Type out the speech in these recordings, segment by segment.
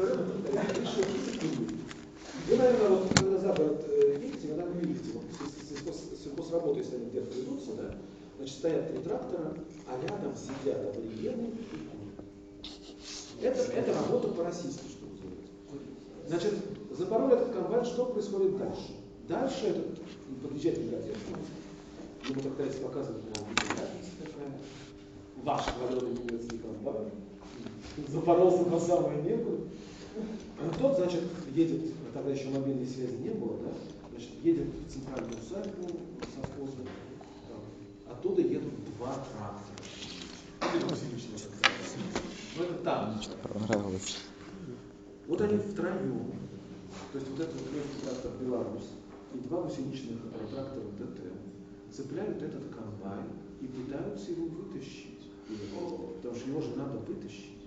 тракторами, решил секунду. Вы, наверное, вот когда за город э, едете, вы видите, вот сельхоз- сельхозработы, если они где-то ведутся, да, значит, стоят три трактора, а рядом сидят аборигены и. Это, это работа по-российски, что называется. Значит, запороли этот комбайн, что происходит дальше? Дальше этот подъезжает бригадир, ему мол, видите, разница такая, ваш хваленый немецкий комбайн, запоролся по самое небо. А Тот, значит, едет, тогда еще мобильной связи не было, да, значит, едет в центральную усадьбу совхоза, там, оттуда едут два трактора. Ну, это там. Понравилось. Вот они втроем. То есть вот этот вот легкий трактор Беларусь и два гусеничных трактора ДТ цепляют этот комбайн и пытаются его вытащить. Потому что его же надо вытащить.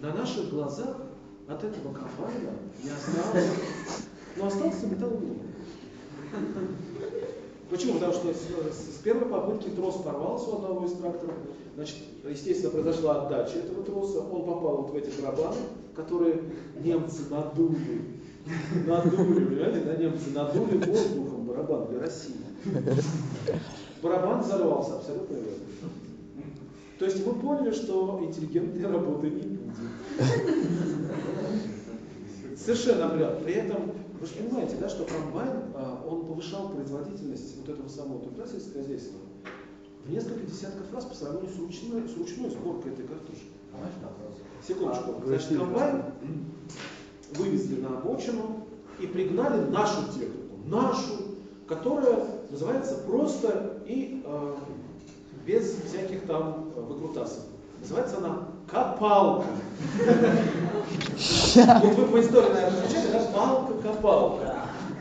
На наших глазах от этого комбайна не осталось, но остался металлолом. Почему? Потому что с, с первой попытки трос порвался у одного из тракторов. Значит, естественно, произошла отдача этого троса. Он попал вот в эти барабаны, которые немцы надули. Надули, понимаете, да, немцы надули воздухом барабан для России. Барабан взорвался, абсолютно верно. То есть мы поняли, что интеллигентной работы не будет. Совершенно определенно. При этом, вы же понимаете, да, что комбайн, а, он повышал производительность вот этого самого труда сельскохозяйственного в несколько десятков раз по сравнению с ручной, с ручной сборкой этой картошки. Секундочку. А, Значит, комбайн вывезли на обочину и пригнали нашу технику, нашу, которая называется просто и э, без всяких там э, выкрутасов. Называется она копалка. Вот вы по истории, наверное, встречали, да? Палка-копалка.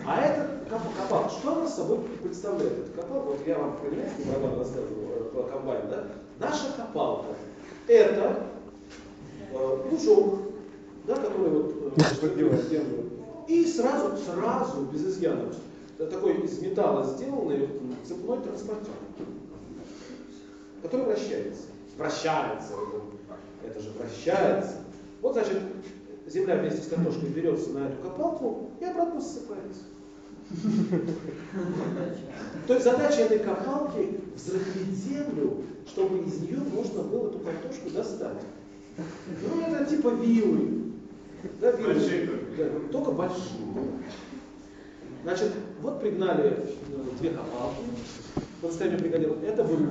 А это коп- копалка. Что она собой представляет? Эта копалка, вот я вам про немецкий барабан рассказывал, э, про комбайн, да? Наша копалка – это э, плужок, да, который вот э, подбивает землю. И сразу, сразу, без изъянов, э, такой из металла сделанный цепной транспортер, который вращается. Вращается. Это, же вращается. Вот, значит, земля вместе с картошкой берется на эту копалку и обратно ссыпается. То есть задача этой копалки взрыхлить землю, чтобы из нее можно было эту картошку достать. Ну, это типа вилы. Да, вилы. Большие Да, только большие. Значит, вот пригнали э, две копалки. По настоянию бригадира. Это вырубка.